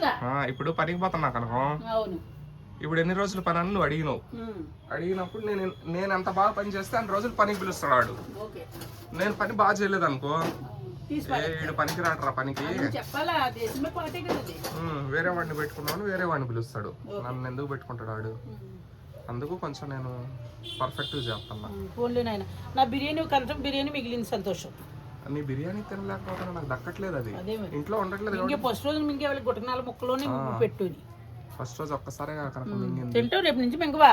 కదా ఇప్పుడు పనికి పోతున్నా కనుకో. అవును. ఇప్పుడు ఎన్ని రోజులు పని అని నువ్వు అడిగినావు? అడిగినప్పుడు నేను నేను ఎంత బాగా పని చేస్తే అన్ని రోజులు పనికి ఓకే. నేను పని బాగా చేయలేదు అనుకో. తీసుకో ఏ వీడు పనికి రాడరా పనికి. వేరే వాడిని పెట్టుకున్నాను వేరే వాడిని పిలుస్తాడు. నన్ను ఎందుకు పెట్టుకుంటాడు అందుకు కొంచెం నేను పర్ఫెక్ట్గా నాయన. నా బిర్యానీ కంచం బిర్యానీ మిగిలింది సంతోషం. నీ బిర్యానీ తినలేకపోతే నాకు దక్కట్లేదు అది. ఇంట్లో ఉండట్లేదు ఇంకే ఫస్ట్ రోజు మింగే వాళ్ళకి ముక్కలోనే పెట్టుని ఫస్ట్ రోజు కనుక మింగింది. తింటావు రేపు నుంచి మింగవా?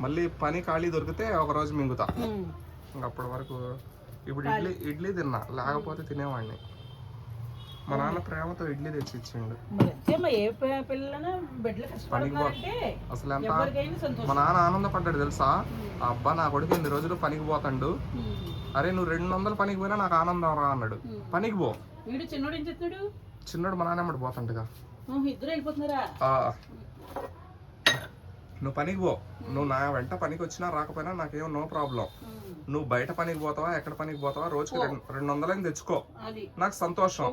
మళ్ళీ పని ఖాళీ దొరికితే ఒక రోజు మింగుతా. అప్పటి వరకు ఇప్పుడు ఇడ్లీ ఇడ్లీ తిన్నా. లేకపోతే తినేవాడిని. మా నాన్న ప్రేమతో ఇడ్లీ తెచ్చి ఇచ్చిండు ఏ పిల్లలైనా బిడ్డలు కష్టపడుతున్నారంటే అసలు ఎంత మా నాన్న ఆనందపడ్డాడు తెలుసా? ఆ అబ్బా నా కొడుకు ఎన్ని రోజులు పనికి పోతాడు. అరే నువ్వు రెండు వందలు పనికి పోయినా నాకు ఆనందం రా అన్నాడు. పనికి పో. వీడు చిన్నోడు ఏం చెప్తున్నాడు చిన్నోడు మా నాన్న ఎమ్మటి పోతాండుగా. ఇద్దరు వెళ్ళిపోతున్నారా. నువ్వు పనికి పో. నువ్వు నా వెంట పనికి వచ్చినా రాకపోయినా నాకేం నో ప్రాబ్లం. నువ్వు బయట పనికి పోతావా? ఎక్కడ పనికి పోతావా? రోజుకి రెండు వందలని తెచ్చుకో. నాకు సంతోషం.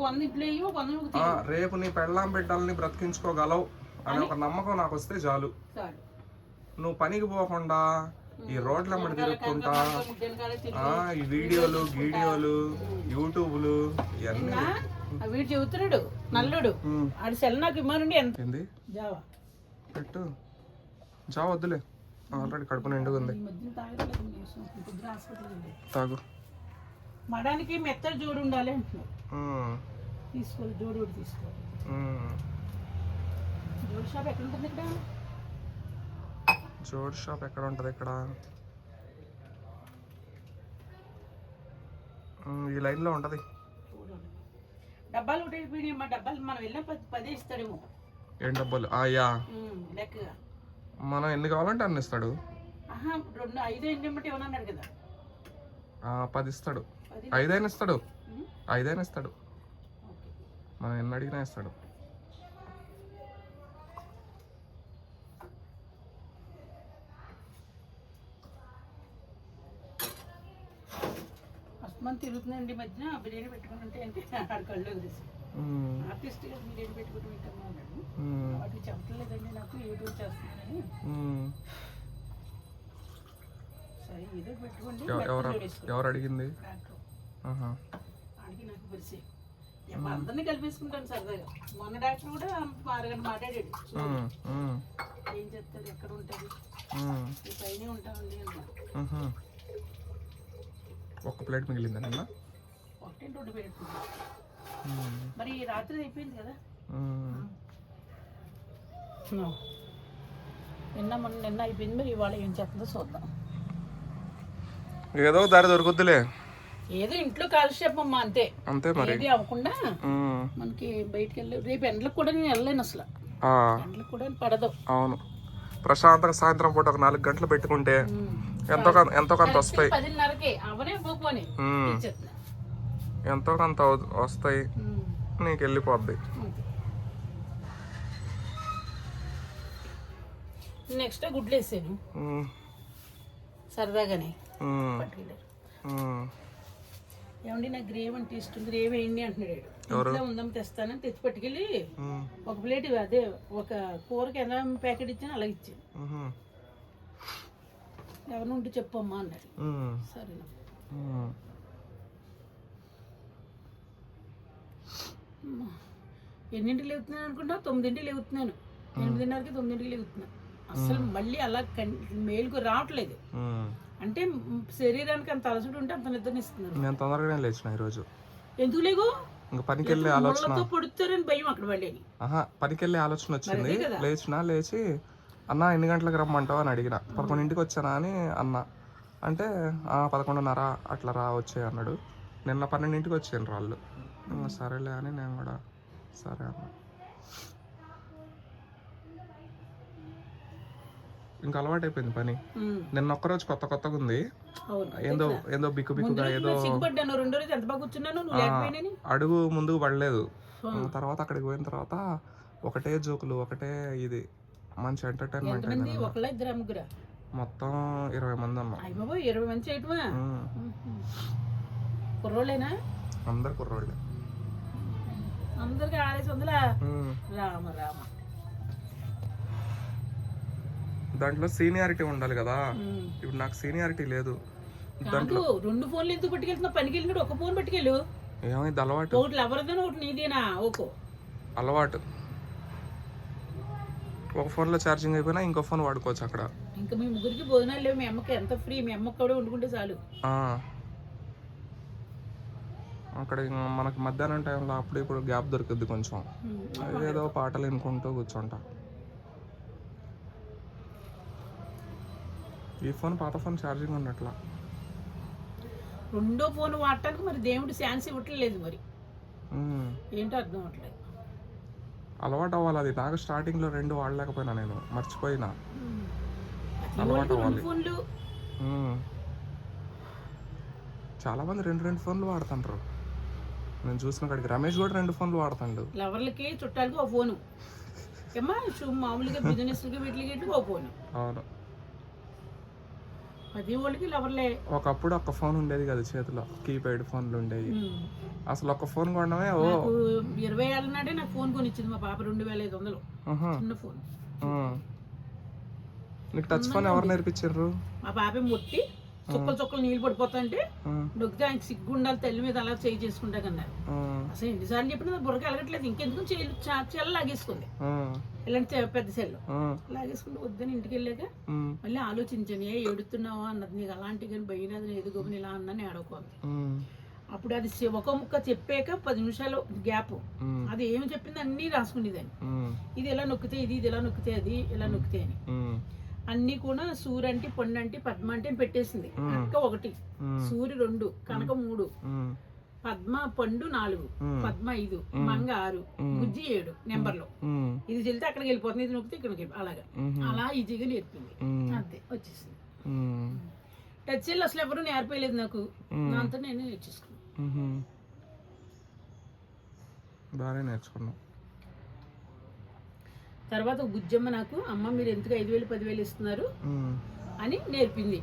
రేపు నీ పెళ్ళాం బిడ్డల్ని బ్రతికించుకోగలవు అనే ఒక నమ్మకం నాకు వస్తే చాలు. నువ్వు పనికి పోకుండా ఈ రోడ్ల వెంబడి తిరుగుకుంటా ఆ, ఈ వీడియోలు గీడియోలు యూట్యూబ్లు ఇవన్నీ. వీడు చెబుతున్నాడు నల్లుడు. ఆడి సెల్ నాకు ఇమ్మనండి ఎంత పెట్టు. ఆల్రెడీ కడుపు నిండుగా ఉంది తాగు. మడానికి మెత్తడి జోడు ఉండాలి తీసుకోవాలి జోడు ఒకటి తీసుకోవాలి. జోడు షాప్ ఎక్కడ ఉంటుంది ఇక్కడ? జోడ్ షాప్ ఎక్కడ ఉంటుంది ఇక్కడ? ఈ లైన్లో ఉంటుంది. డబ్బాలు ఒకటి డబ్బాలు మనం వెళ్ళిన పది ఇస్తాడేమో ఏం డబ్బులు? అయ్యా ఉమ్, లెక్కగా. మనం ఎన్ని కావాలంటే అన్ని ఇస్తాడు. పది ఇస్తాడు. ఐదైనా ఇస్తాడు. ఐదైనా ఇస్తాడు. మనం ఎన్ని అడిగినా ఇస్తాడు. తిరుగుతుందండి మధ్యన. బిర్యానీ పెట్టుకుని ఉంటే అంటే ఆడ కళ్ళు ఆర్టిస్ట్ బిర్యానీ పెట్టుకుంటూ ఉమ్, వాటికి చెప్పలేదండి నాకు యూట్యూబ్ చేస్తున్నాను. సరే ఏదో పెట్టుకోండి. ఎవ- ఎవరు అడిగింది. ఆడికి నాకు పరిచయం. అందరినీ కలిపేసుకుంటాను సరదాగా. మొన్న డాక్టర్ కూడా అరగంట మాట్లాడాడు. ఏం చెప్తారు ఎక్కడ ఉంటుంది ఈ పైనే ఉంటామండి అన్నాడు ఉహు. ఒక్క ప్లేట్ మిగిలిందా నిన్న ఒకటే రెండు ఉమ్, మరి రాత్రి అయిపోయింది కదా. నిన్న మొన్న నిన్న అయిపోయింది మరి ఇవాళ ఏం చేస్తుందో చూద్దాం. ఏదో దారి దొరుకుద్దిలే. ఏదో ఇంట్లో కాలక్షేపం అమ్మా అంతే. అంతే మరి. ఏది అవ్వకుండా మనకి బయటికి వెళ్ళి రేపు ఎండలకు కూడా నేను వెళ్ళలేను అసలు. ఎండలకు కూడా పడదు. అవును. ప్రశాంతంగా సాయంత్రం పూట ఒక నాలుగు గంటలు పెట్టుకుంటే ఎంతో ఎంతో కొంత వస్తాయి. పదిన్నరకి అవనే ఎంతో కొంత వస్తాయి. నీకు వెళ్ళిపోద్ది నెక్స్ట్ గుడ్లు వేసాను సరదాగానే. ఏమండి నాకు గ్రేవ్ అంటే ఇష్టం. గ్రేవ్ వేయండి అంటున్నాడు ఇంట్లో ఉందాం తెస్తానని తెచ్చి పట్టుకెళ్ళి ఒక ప్లేట్ అదే ఒక కూరకి ఎంత ప్యాకెట్ ఇచ్చాను అలా ఇచ్చాను. ఎవరిని ఉంటే చెప్పమ్మా అన్నాడు. సరేనా ఎన్నింటికి లేవుతున్నాను అనుకుంటా? తొమ్మిదింటికి లేవుతున్నాను ఎనిమిదిన్నరకి తొమ్మిదింటికి లేవుతున్నాను అసలు మళ్ళీ అలా మేలుకు రావట్లేదు. అంటే శరీరానికి అంత అలసట ఉంటే అంత నిద్రనిస్తున్నారు నేను తొందరగానే లేచిన ఈరోజు. ఎందుకు లేగు? ఇంకా పనికి వెళ్ళే ఆలోచన. పొడుతారని భయం అక్కడ వాళ్ళని పనికి వెళ్ళే ఆలోచన వచ్చింది. లేచిన లేచి అన్న ఎన్ని గంటలకు రమ్మంటావు? అని అడిగిన. పదకొండింటికి వచ్చానా? అని అన్న. అంటే "ఆ, పదకొండున్నర అట్లా రా వచ్చే అన్నాడు. నిన్న పన్నెండింటికి వచ్చాను రాళ్ళు సరేలే అని నేను కూడా సరే అన్న. ఇంకా అలవాటు అయిపోయింది పని. నిన్న ఒక్కరోజు కొత్త కొత్తగా ఉంది. ఏందో ఏందో బిక్కు ముందు బిక్కుగా ఏదో అడుగు ముందుకు పడలేదు. తర్వాత అక్కడికి పోయిన తర్వాత ఒకటే జోకులు ఒకటే ఇది. మంచి ఎంటర్టైన్మెంట్ అయింది మొత్తం ఇరవై మంది బాబోయ్ ఇరవై మంది చేయటమా. కుర్రోళ్ళేనా? అందరు కుర్రోళ్ళే. అందరికి ఆరేసి వందల. రామ రామ. దాంట్లో సీనియారిటీ ఉండాలి కదా. ఇప్పుడు నాకు సీనియారిటీ లేదు. కాదు రెండు ఫోన్లు ఎందుకు పట్టుకెళ్తున్నా పనికి వెళ్ళినప్పుడు ఒక ఫోన్ పట్టుకెళ్ళు. ఏమైంది అలవాటు? ఒకటి లవరదని ఒకటి నీదేనా? ఓకో అలవాటు. ఒక ఫోన్లో ఛార్జింగ్ అయిపోయినా ఇంకో ఫోన్ వాడుకోవచ్చు అక్కడ. ఇంకా మీ ముగ్గురికి భోజనాలు లేవు. మీ అమ్మకి ఎంత ఫ్రీ? మీ అమ్మకి కూడా వండుకుంటే చాలు. అక్కడ మనకి మధ్యాహ్నం టైంలో అప్పుడు ఇప్పుడు గ్యాప్ దొరుకుద్ది కొంచెం. ఉమ్. ఏదో పాటలు వినుకుంటూ కూర్చుంటా. ఈ ఫోన్ పాత ఫోన్ ఛార్జింగ్ ఉన్నట్లా. రెండో ఫోన్ వాడటానికి మరి దేవుడు ఛాన్స్ ఇవ్వట్లేదు మరి. ఉమ్. ఏంటో అర్థం అవ్వట్లేదు. అలవాటు అవ్వాలి అది. నాకు స్టార్టింగ్లో రెండు వాడలేకపోయినా నేను. మర్చిపోయినా. ఉమ్. అలవాటు అవ్వాలి. చాలా మంది రెండు రెండు ఫోన్లు వాడుతుంటారు నేను చూసిన కాడికి రమేష్ కూడా రెండు ఫోన్లు వాడుతాడు. లవర్లకి చుట్టాలకి ఓ ఫోను. ఏమా మామూలుగా బిజినెస్లకి వీటికి ఓ ఫోను. అవును. పది వాళ్ళకి లవర్లే. ఒకప్పుడు ఒక్క ఫోన్ ఉండేది కదా చేతిలో కీప్యాడ్ ఫోన్లు ఉండేవి. అసలు ఒక్క ఫోన్ కొనడమే ఓ. ఇరవై ఏళ్ళ నాడే నాకు ఫోన్ కొనిచ్చింది మా పాప రెండు వేల ఐదు వందలు. చిన్న ఫోన్. నీకు టచ్ ఫోన్ ఎవరు నేర్పించారు మా పాప మొత్తి చుక్కలు చుక్కలు నీళ్ళు పడిపోతుంటే ఉమ్. నొక్కితే ఆయనకి సిగ్గు ఉండాలి తల్లి మీద అలా చేయి చేసుకుంటా కన్నారు. అసలు ఎన్నిసార్లు చెప్పినా బుర్రకి అలగట్లేదు ఇంకెందుకు చెల్ల లాగేసుకుంది. ఇలాంటి పెద్ద సెల్లు ఉమ్. లాగేసుకుంటూ వద్దని ఇంటికి వెళ్ళాక. మళ్ళీ ఆలోచించాను ఏ ఏడుతున్నావా అన్నది నీకు అలాంటి కానీ భయం అది ఏదో గమని ఇలా అన్నాను ఏడవకోంది. అప్పుడు అది ఒక ముక్క చెప్పాక పది నిమిషాలు గ్యాప్. అది ఏమి చెప్పింది అన్నీ రాసుకునేదాన్ని. ఇది ఎలా నొక్కితే ఇది ఇది ఎలా నొక్కితే అది ఎలా నొక్కితే అని. అన్నీ కూడా సూర్య అంటే పొన్ను అంటే పద్మ అంటే పెట్టేసింది అక్క ఒకటి. సూర్య రెండు కనక మూడు. పద్మ పండు నాలుగు. పద్మ ఐదు మంగ ఆరు బుజ్జి ఏడు నెంబర్లో ఉమ్. ఇది వెళ్తే అక్కడికి వెళ్ళిపోతుంది ఇది నొక్కితే ఇక్కడికి అలాగా. అలా ఈజీగా నేర్పింది. అంతే వచ్చేసింది. టచ్ సెల్ అసలు ఎవరు నేర్పలేదు నాకు. దాంతో నేనే నేర్చేసుకున్నాను ఉమ్. బాగానే నేర్చుకున్నావు తర్వాత బుజ్జమ్మ నాకు అమ్మ మీరు ఎందుకు ఐదు వేలు పదివేలు ఇస్తున్నారు. అని నేర్పింది.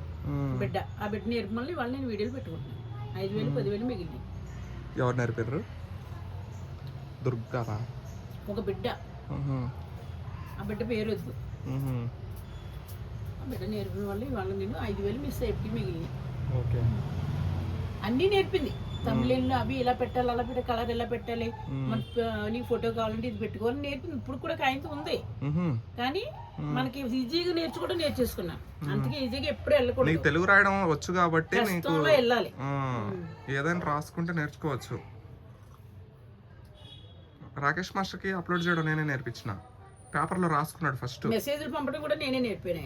బిడ్డ. ఆ బిడ్డ నేర్పమని వాళ్ళు నేను వీడియోలు పెట్టుకుంటున్నాను. ఐదు వేలు పదివేలు మిగిలింది ఎవరు నేర్పారు? దుర్గానా ఒక బిడ్డ. ఆ బిడ్డ పేరు వద్దు. ఆ బిడ్డ నేర్పిన వాళ్ళు వాళ్ళ నేను ఐదు వేలు మీ సేఫ్టీ మిగిలింది ఓకే. అన్నీ నేర్పింది. తమిళంలో అవి ఇలా పెట్టాలి అలా పెట్టాలి కలర్ ఎలా పెట్టాలి. మన నీకు ఫోటో కావాలంటే ఇది పెట్టుకోవాలని నేర్పింది ఇప్పుడు కూడా కాయంతో ఉంది. కానీ మనకి ఈజీగా నేర్చుకోవడం నేర్చేసుకున్నాం. అందుకే ఈజీగా ఎప్పుడు నీకు వెళ్ళకూడదు తెలుగు రాయడం వచ్చు కాబట్టి నీకు వెళ్ళాలి. ఏదైనా రాసుకుంటే నేర్చుకోవచ్చు. రాకేష్ మాస్టర్కి అప్లోడ్ చేయడం నేనే నేర్పించిన. పేపర్లో రాసుకున్నాడు ఫస్ట్. మెసేజ్లు పంపడం కూడా నేనే నేర్పాను.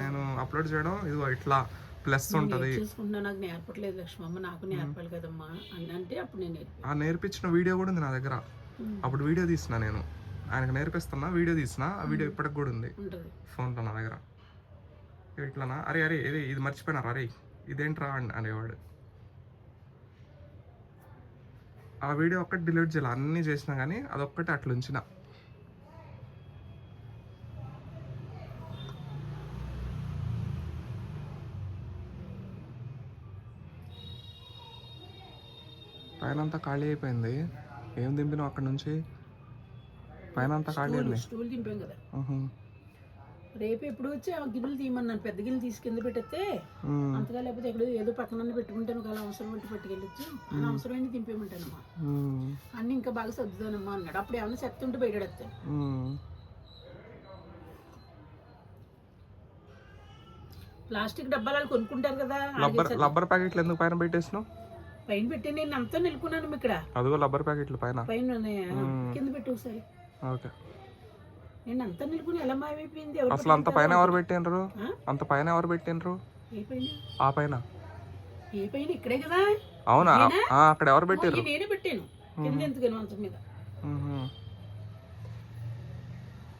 నేను అప్లోడ్ చేయడం ఇదిగో ఇట్లా. ప్లస్ ఉంటుంది. నాకు నేర్పట్లేదు లక్ష్మమ్మ నాకు నేర్పాలి కదమ్మా అని అంటే అప్పుడు నేను ఆ నేర్పించిన వీడియో కూడా ఉంది నా దగ్గర. అప్పుడు వీడియో తీసిన నేను. ఆయనకు నేర్పిస్తున్నా వీడియో తీసిన ఆ వీడియో ఇప్పటికి కూడా ఉంది. ఫోన్లో నా దగ్గర. ఇట్లానా? అరే అరే ఇది ఇది మర్చిపోయినారా? అరే ఇదేంట్రా అని అనేవాడు. ఆ వీడియో ఒక్కటి డిలీట్ చేయాలి. అన్నీ చేసినా కానీ అదొక్కటి అట్లా ఉంచిన పైన అంతా ఖాళీ అయిపోయింది. ఏం దింపినావు అక్కడ నుంచి? పైన అంతా ఖాళీ స్టూల్ అయింది స్టూల్ దింపాం కదా. రేపు ఎప్పుడు వచ్చి ఆ గిన్నెలు తీయమన్నాను పెద్ద గిన్నెలు తీసి కింద పెట్టేస్తే. అంతగా లేకపోతే ఎక్కడో ఏదో పక్కన పెట్టుకుంటాను అలా అవసరం పెట్టి పట్టుకెళ్ళొచ్చు. అలా అవసరమైంది దింపేయమంటానమ్మా. అన్ని ఇంకా బాగా సర్దుదానమ్మా అన్నాడు. అప్పుడు ఏమన్నా చెత్త ఉంటే బయటెడతాను. ప్లాస్టిక్ డబ్బాలు కొనుక్కుంటారు కదా రబ్బర్ రబ్బర్ ప్యాకెట్లు ఎందుకు పైన పెట్టేసినావు? పైన పెట్టి నేను అంతా నిలుకున్నాను ఇక్కడ. అదిగో రబ్బర్ ప్యాకెట్లు పైన. పైన ఉన్నాయి. కింద పెట్టు ఒకసారి. ఓకే. నేను అంతా నిలుకుని ఎలా మాయమైపోయింది? ఎవరు అసలు అంత పైన ఎవరు పెట్టిండ్రు? ఆ? అంత పైన ఎవరు ఏ పైన? ఆ పైన. ఏ పైన? ఇక్కడే కదా. అవునా? ఆ, అక్కడ ఎవరు పెట్టారు నేనే పెట్టాను. కింద ఎందుకని మంచం మీద.